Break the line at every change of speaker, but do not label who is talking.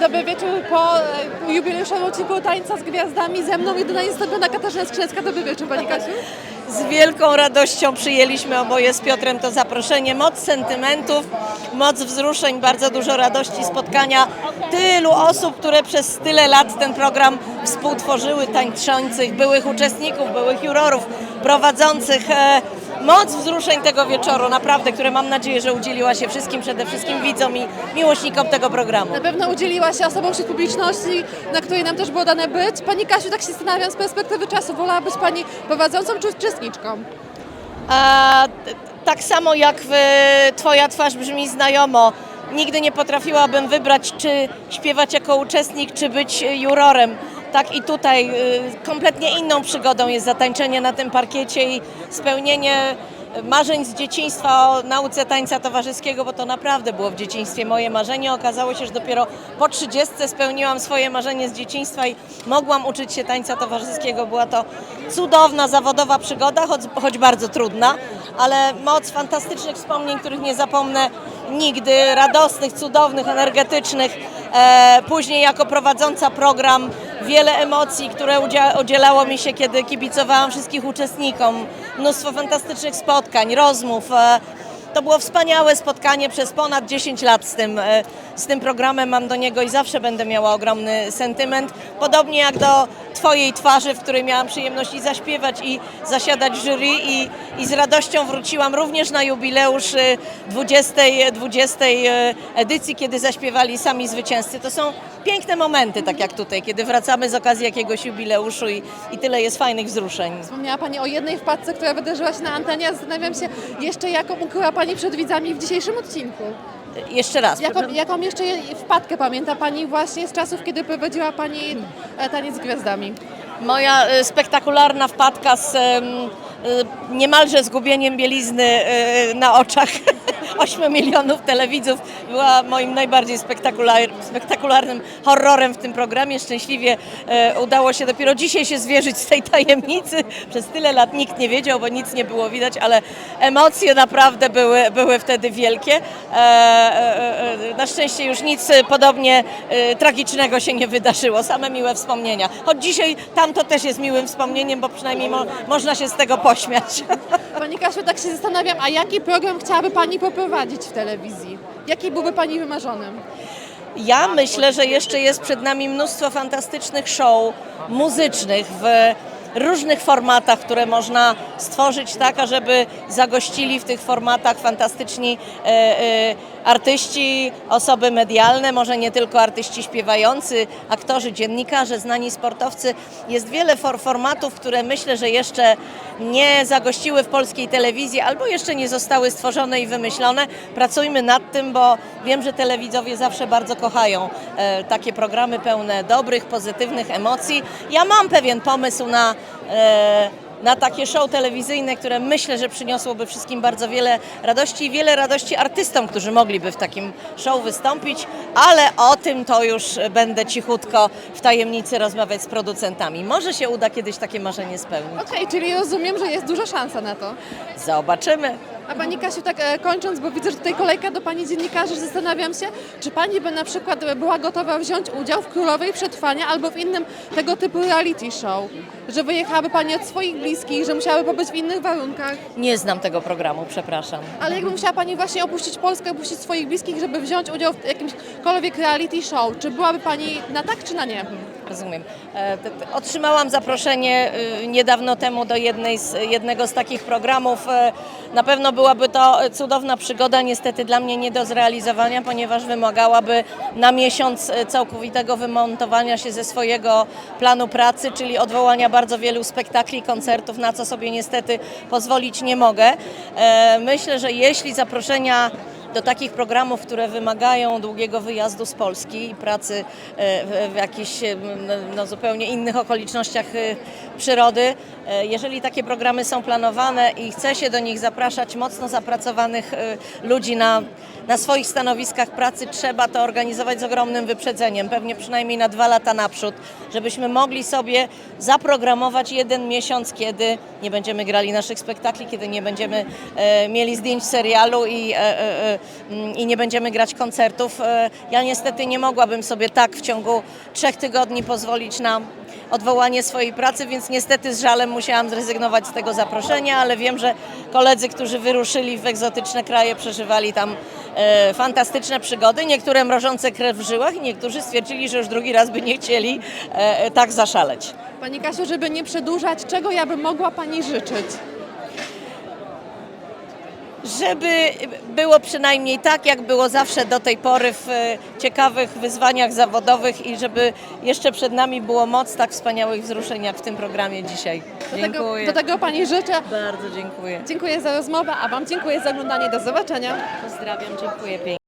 Dobry wieczór po e, jubileuszowym odcinku Tańca z Gwiazdami. Ze mną jedyna niezastąpiona Katarzyna Skrzynecka. Dobry wieczór Pani Kasiu.
Z wielką radością przyjęliśmy oboje z Piotrem to zaproszenie. Moc sentymentów, moc wzruszeń, bardzo dużo radości spotkania tylu osób, które przez tyle lat ten program współtworzyły, tańczących, byłych uczestników, byłych jurorów, prowadzących. Moc wzruszeń tego wieczoru, naprawdę, które mam nadzieję, że udzieliła się wszystkim, przede wszystkim widzom i miłośnikom tego programu.
Na pewno udzieliła się osobą wśród publiczności, na której nam też było dane być. Pani Kasiu, tak się zastanawiam z perspektywy czasu, wolała być Pani prowadzącą czy uczestniczką?
A, tak samo jak w, Twoja twarz brzmi znajomo, nigdy nie potrafiłabym wybrać, czy śpiewać jako uczestnik, czy być jurorem. Tak i tutaj y, kompletnie inną przygodą jest zatańczenie na tym parkiecie i spełnienie marzeń z dzieciństwa o nauce tańca towarzyskiego, bo to naprawdę było w dzieciństwie moje marzenie. Okazało się, że dopiero po 30 spełniłam swoje marzenie z dzieciństwa i mogłam uczyć się tańca towarzyskiego. Była to cudowna, zawodowa przygoda, choć, choć bardzo trudna, ale moc fantastycznych wspomnień, których nie zapomnę nigdy, radosnych, cudownych, energetycznych. E, później jako prowadząca program wiele emocji, które udzielało mi się, kiedy kibicowałam wszystkich uczestnikom. Mnóstwo fantastycznych spotkań, rozmów. E, to było wspaniałe spotkanie przez ponad 10 lat z tym, e, z tym programem. Mam do niego i zawsze będę miała ogromny sentyment. Podobnie jak do Twojej twarzy, w której miałam przyjemność i zaśpiewać, i zasiadać w jury, i, i z radością wróciłam również na jubileusz e, 20, 20 e, edycji, kiedy zaśpiewali sami zwycięzcy. To są piękne momenty, tak jak tutaj, kiedy wracamy z okazji jakiegoś jubileuszu i, i tyle jest fajnych wzruszeń.
Wspomniała Pani o jednej wpadce, która wydarzyła się na antenie. Zastanawiam się jeszcze, jaką ukryła Pani przed widzami w dzisiejszym odcinku.
Jeszcze raz.
Jaką, jaką jeszcze je- wpadkę pamięta Pani właśnie z czasów, kiedy prowadziła Pani e, Taniec z Gwiazdami?
Moja e, spektakularna wpadka z e, niemalże zgubieniem bielizny na oczach 8 milionów telewidzów była moim najbardziej spektakular, spektakularnym horrorem w tym programie. Szczęśliwie e, udało się dopiero dzisiaj się zwierzyć z tej tajemnicy. Przez tyle lat nikt nie wiedział, bo nic nie było widać, ale emocje naprawdę były, były wtedy wielkie. E, e, e, na szczęście już nic podobnie e, tragicznego się nie wydarzyło, same miłe wspomnienia. Choć dzisiaj tamto też jest miłym wspomnieniem, bo przynajmniej mo, można się z tego pośmiać.
Pani Kasiu, tak się zastanawiam, a jaki program chciałaby Pani poprowadzić w telewizji? Jaki byłby Pani wymarzonym?
Ja myślę, że jeszcze jest przed nami mnóstwo fantastycznych show muzycznych w różnych formatach, które można stworzyć tak, ażeby zagościli w tych formatach fantastyczni e, e, artyści, osoby medialne, może nie tylko artyści śpiewający, aktorzy, dziennikarze, znani sportowcy. Jest wiele for formatów, które myślę, że jeszcze nie zagościły w polskiej telewizji albo jeszcze nie zostały stworzone i wymyślone. Pracujmy nad tym, bo wiem, że telewidzowie zawsze bardzo kochają e, takie programy pełne dobrych, pozytywnych emocji. Ja mam pewien pomysł na, e, na takie show telewizyjne, które myślę, że przyniosłoby wszystkim bardzo wiele radości i wiele radości artystom, którzy mogliby w takim show wystąpić, ale o tym to już będę cichutko w tajemnicy rozmawiać z producentami. Może się uda kiedyś takie marzenie spełnić.
Okej, czyli rozumiem, że jest duża szansa na to.
Zobaczymy.
A Pani Kasiu, tak e, kończąc, bo widzę, że tutaj kolejka do Pani dziennikarzy, zastanawiam się, czy Pani by na przykład była gotowa wziąć udział w Królowej Przetrwania albo w innym tego typu reality show? Że wyjechałaby Pani od swoich bliskich, że musiałaby pobyć w innych warunkach?
Nie znam tego programu, przepraszam.
Ale jakby musiała Pani właśnie opuścić Polskę, opuścić swoich bliskich, żeby wziąć udział w jakimkolwiek reality show, czy byłaby Pani na tak, czy na nie?
Rozumiem. E, Otrzymałam zaproszenie y, niedawno temu do jednej z, jednego z takich programów. E, Na pewno byłaby to cudowna przygoda, niestety dla mnie nie do zrealizowania, ponieważ wymagałaby na miesiąc e, całkowitego wymontowania się ze swojego planu pracy, czyli odwołania bardzo wielu spektakli, koncertów, na co sobie niestety pozwolić nie mogę. Myślę, że jeśli zaproszenia do takich programów, które wymagają długiego wyjazdu z Polski i pracy e, w, jakichś e, no, no, zupełnie innych okolicznościach e, przyrody. Jeżeli takie programy są planowane i chce się do nich zapraszać mocno zapracowanych ludzi na, na swoich stanowiskach pracy, trzeba to organizować z ogromnym wyprzedzeniem, pewnie przynajmniej na dwa lata naprzód, żebyśmy mogli sobie zaprogramować jeden miesiąc, kiedy nie będziemy grali naszych spektakli, kiedy nie będziemy mieli zdjęć serialu i i nie będziemy grać koncertów. E, Ja niestety nie mogłabym sobie tak w ciągu trzech tygodni pozwolić na odwołanie swojej pracy, więc niestety z żalem musiałam zrezygnować z tego zaproszenia, ale wiem, że koledzy, którzy wyruszyli w egzotyczne kraje, przeżywali tam e, fantastyczne przygody, niektóre mrożące krew w żyłach i niektórzy stwierdzili, że już drugi raz by nie chcieli e, tak zaszaleć.
Pani Kasiu, żeby nie przedłużać, czego ja bym mogła Pani życzyć?
Żeby było przynajmniej tak, jak było zawsze do tej pory w e, ciekawych wyzwaniach zawodowych i żeby jeszcze przed nami było moc tak wspaniałych wzruszeń jak w tym programie dzisiaj.
Do tego,
Dziękuję.
do tego Pani życzę.
Bardzo dziękuję.
Dziękuję za rozmowę, a Wam dziękuję za oglądanie. Do zobaczenia.
Pozdrawiam, dziękuję pięknie.